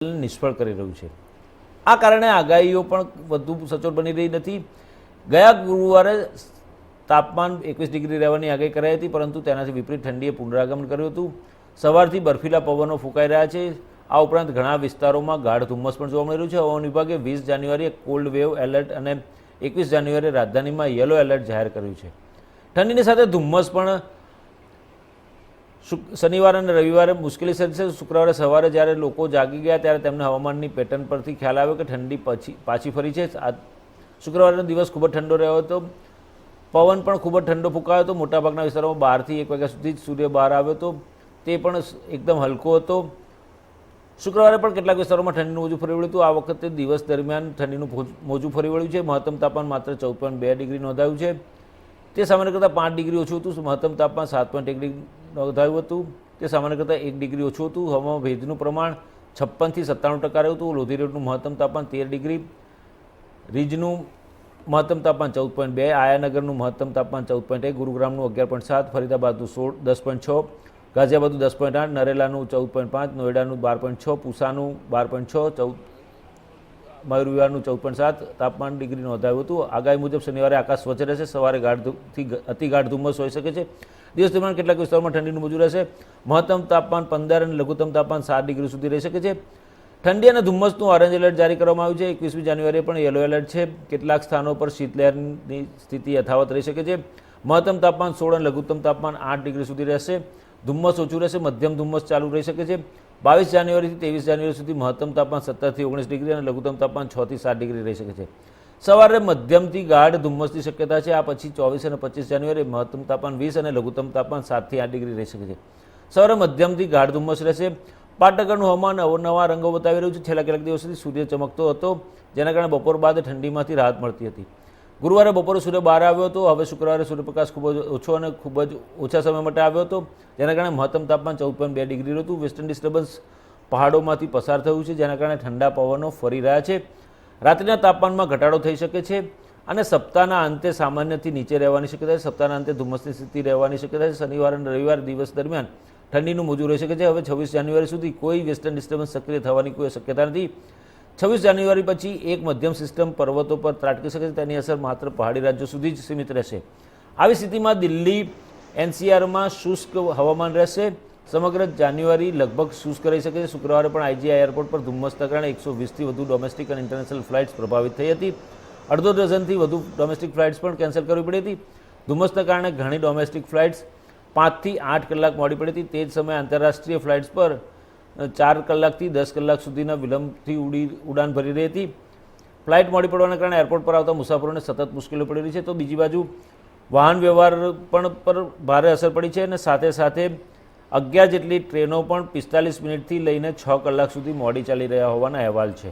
નિષ્ફળ કરી રહ્યું છે. આ કારણે આગાહીઓ પણ વધુ સચોટ બની રહી નથી. ગયા ગુરુવારે તાપમાન એકવીસ ડિગ્રી રહેવાની આગાહી કરાઈ હતી, પરંતુ તેનાથી વિપરીત ઠંડીએ પુનરાગમન કર્યું હતું. સવારથી બર્ફીલા પવનો ફૂંકાઈ રહ્યા છે. આ ઉપરાંત ઘણા વિસ્તારોમાં ગાઢ ધુમ્મસ પણ જોવા મળી રહ્યું છે. હવામાન વિભાગે વીસ જાન્યુઆરીએ કોલ્ડ વેવ એલર્ટ અને એકવીસ જાન્યુઆરીએ રાજધાનીમાં યલો એલર્ટ જાહેર કર્યું છે. ઠંડીની સાથે ધુમ્મસ પણ શનિવાર અને રવિવારે મુશ્કેલી સર્જશે શુક્રવારે સવારે જ્યારે લોકો જાગી ગયા ત્યારે તેમને હવામાનની પેટર્ન પરથી ખ્યાલ આવ્યો કે ઠંડી પછી, પાછી ફરી છે. આ શુક્રવારનો દિવસ ખૂબ જ ઠંડો રહ્યો હતો. પવન પણ ખૂબ જ ઠંડો ફૂંકાયો હતો. મોટાભાગના વિસ્તારોમાં બારથી એક વાગ્યા સુધી જ સૂર્ય બહાર આવ્યો હતો. તે પણ એકદમ હલકો હતો. શુક્રવારે પણ કેટલાક વિસ્તારોમાં ઠંડીનું મોજું ફરી વળ્યું હતું. આ વખતે દિવસ દરમિયાન ઠંડીનું મોજું ફરી વળ્યું છે. મહત્તમ તાપમાન માત્ર ચૌદ પોઈન્ટ બે ડિગ્રી નોંધાયું છે. તે સામાન્ય કરતાં પાંચ ડિગ્રી ઓછું હતું. મહત્તમ તાપમાન સાત પોઈન્ટ એક ડિગ્રી નોંધાયું હતું તે સામાન્ય કરતાં એક ડિગ્રી ઓછું હતું. હવામાં ભેજનું પ્રમાણ છપ્પનથી સત્તાણું ટકા રહ્યું હતું. લોધી રોડનું મહત્તમ તાપમાન તેર ડિગ્રી. રીજનું મહત્તમ તાપમાન ચૌદ પોઈન્ટ બે. આયાનગરનું મહત્તમ તાપમાન ચૌદ પોઈન્ટ એક. ગુરુગ્રામનું અગિયાર પોઈન્ટ સાત. ફરીદાબાદનું સોળ, દસ પોઈન્ટ છ. ગાઝિયાબાદનું દસ પોઈન્ટ આઠ. નરેલાનું ચૌદ પોઈન્ટ પાંચ. નોઈડાનું બાર પોઈન્ટ છ. પૂસાનું બાર પોઈન્ટ છ. ચૌદ મયુરવિહારનું ચૌદ પોઈન્ટ સાત. તાપમાન ડિગ્રી નોંધાયું હતું. આગાહી મુજબ શનિવારે આકાશ સ્વચ્છ રહેશે. સવારે ગાઢ અતિ ગાઢ ધુમ્મસ હોઈ શકે છે. દિવસ દરમિયાન કેટલાક વિસ્તારોમાં ઠંડીનું મોજું રહેશે. મહત્તમ તાપમાન પંદર અને લઘુત્તમ તાપમાન સાત ડિગ્રી સુધી રહી શકે છે. ઠંડી અને ધુમ્મસનું ઓરેન્જ એલર્ટ જારી કરવામાં આવ્યું છે. એકવીસમી જાન્યુઆરીએ પણ યલો એલર્ટ છે. કેટલાક સ્થાનો પર શીતલહેરની સ્થિતિ યથાવત રહી શકે છે. મહત્તમ તાપમાન સોળ અને લઘુત્તમ તાપમાન આઠ ડિગ્રી સુધી રહેશે. ધુમ્મસ ઓછું રહેશે. મધ્યમ ધુમ્મસ ચાલુ રહી શકે છે. બાવીસ જાન્યુઆરીથી ત્રેવીસ જાન્યુઆરી સુધી મહત્તમ તાપમાન સત્તરથી ઓગણીસ ડિગ્રી અને લઘુત્તમ તાપમાન છથી સાત ડિગ્રી રહી શકે છે. સવારે મધ્યમથી ગાઢ ધુમ્મસની શક્યતા છે. આ પછી ચોવીસ અને પચીસ જાન્યુઆરી મહત્તમ તાપમાન વીસ અને લઘુત્તમ તાપમાન સાતથી આઠ ડિગ્રી રહી શકે છે. સવારે મધ્યમથી ગાઢ ધુમ્મસ રહેશે. પાટનગરનું હવામાન અવનવા રંગો બતાવી રહ્યું છે. છેલ્લા કેટલાક દિવસોથી સૂર્ય ચમકતો હતો, જેના કારણે બપોર બાદ ઠંડીમાંથી રાહત મળતી હતી. ગુરુવારે બપોરે સૂર્ય બહાર આવ્યો હતો. હવે શુક્રવારે સૂર્યપ્રકાશ ખૂબ જ ઓછો અને ખૂબ જ ઓછા સમય માટે આવ્યો હતો, જેના કારણે મહત્તમ તાપમાન ચૌદ પોઈન્ટ બે ડિગ્રી હતું. વેસ્ટર્ન ડિસ્ટર્બન્સ પહાડોમાંથી પસાર થયું છે, જેના કારણે ઠંડા પવનો ફરી રહ્યા છે. રાત્રિના તાપમાનમાં ઘટાડો થઈ શકે છે અને સપ્તાહના અંતે સામાન્યથી નીચે રહેવાની શક્યતા છે. સપ્તાહના અંતે ધુમ્મસની સ્થિતિ રહેવાની શક્યતા છે. શનિવાર અને રવિવાર દિવસ દરમિયાન ઠંડીનું મોજું રહી શકે છે. હવે છવ્વીસ જાન્યુઆરી સુધી કોઈ વેસ્ટર્ન ડિસ્ટર્બન્સ સક્રિય થવાની કોઈ શક્યતા નથી. છવ્વીસ જાન્યુઆરી પછી એક મધ્યમ સિસ્ટમ પર્વતો પર ત્રાટકી શકે છે. તેની અસર માત્ર પહાડી રાજ્યો સુધી જ સીમિત રહેશે. આવી સ્થિતિમાં દિલ્હી, એનસીઆરમાં શુષ્ક હવામાન રહેશે. સમગ્ર જાન્યુઆરી લગભગ શુષ્ક રહી શકે છે. શુક્રવારે પણ આઈજીઆઈ એરપોર્ટ પર ધુમ્મસના કારણે એકસો વીસથી વધુ ડોમેસ્ટિક અને ઇન્ટરનેશનલ ફ્લાઇટ્સ પ્રભાવિત થઈ હતી. અડધો ડઝનથી વધુ ડોમેસ્ટિક ફ્લાઇટ્સ પણ કેન્સલ કરવી પડી હતી. ધુમ્મસના કારણે ઘણી ડોમેસ્ટિક ફ્લાઇટ્સ પાંચથી આઠ કલાક મોડી પડી હતી. તે જ સમયે આંતરરાષ્ટ્રીય ફ્લાઇટ્સ પર ચાર કલાકથી દસ કલાક સુધીના વિલંબથી ઉડી, ઉડાન ભરી રહી હતી. ફ્લાઇટ મોડી પડવાના કારણે એરપોર્ટ પર આવતા મુસાફરોને સતત મુશ્કેલીઓ પડી રહી છે. તો બીજી બાજુ, વાહન વ્યવહાર પણ પર ભારે અસર પડી છે અને સાથે સાથે અગિયાર જેટલી ટ્રેનો પણ પિસ્તાલીસ મિનિટથી લઈને છ કલાક સુધી મોડી ચાલી રહ્યા હોવાના અહેવાલ છે.